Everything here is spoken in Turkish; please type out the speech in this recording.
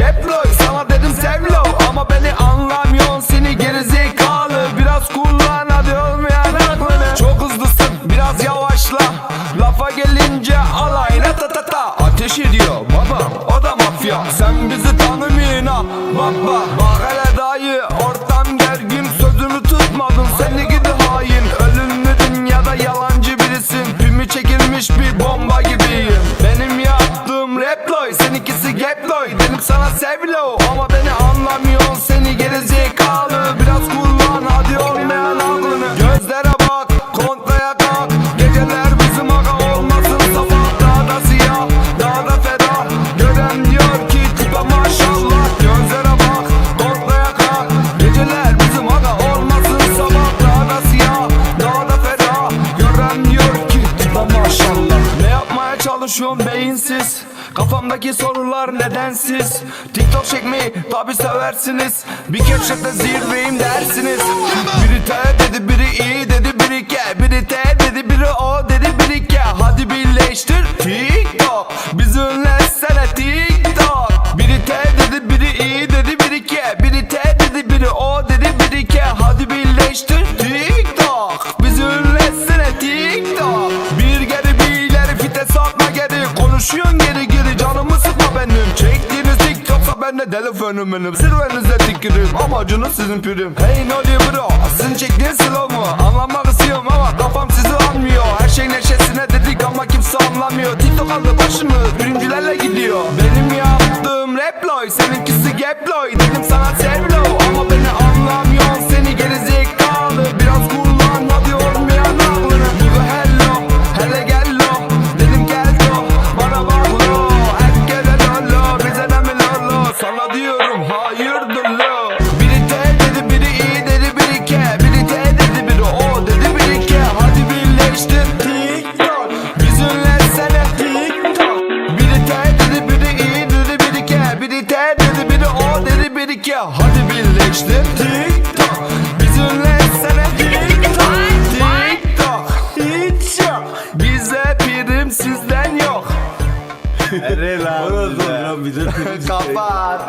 Geploy sana dedim sevlo Ama beni anlamıyorsun seni gerizekalı. Biraz kullan hadi olmayan aklını. Çok hızlısın biraz yavaşla. Lafa gelince alayına ta ta ta. Ateş ediyor baba o da mafya. Sen bizi tanımıyorsun ha. Baba Bak raploy Seninkisi gaploy Dedim sana sevlo Ama beni anlamıyorsun. Seni gerizekalı Biraz kullan hadi olmayan aklını Gözlere bak kontraya kalk. Geceler bizim aga olmasın Sabah daha da siyah daha da ferah Gören diyor ki tipe maşallah. Gözlere bak kontraya kalk. Geceler bizim aga olmasın Sabah daha da siyah daha da ferah Gören diyor ki tipe maşallah. Ne yapmaya çalışıyorsun beyinsiz Kafamdaki sorular nedensiz? TikTok çekmeyi tabi seversiniz. Bir keşfette zirveyim dersiniz. Biri T dedi biri iyi dedi biri K. Biri T dedi biri O dedi biri K. Hadi birleştir TikTok. Bizi ünletsene TikTok. Biri T dedi biri iyi dedi biri K. Biri T dedi biri O dedi biri K. Hadi birleştir TikTok. Bizi ünletsene TikTok. Bir geri bir ileri vites atma geri. Konuşuyorsun geri ben de deli fenomenim Zirvenize dikirim amacınız sizin prim. Hey no bro? Sizin çektiğiniz slow mu? Anlamak istiyorum ama kafam sizi almıyor. Her şey neşesine dedik ama kimse anlamıyor. TikTok aldı başını birincilerle gidiyor. Benim yaptığım raploy seninkisi gaploy Dedim sana sevlo K Hadi birleştir TikTok. Biz ünlensene TikTok TikTok Hiç yok. Bize prim sizden yok Helal. Kapat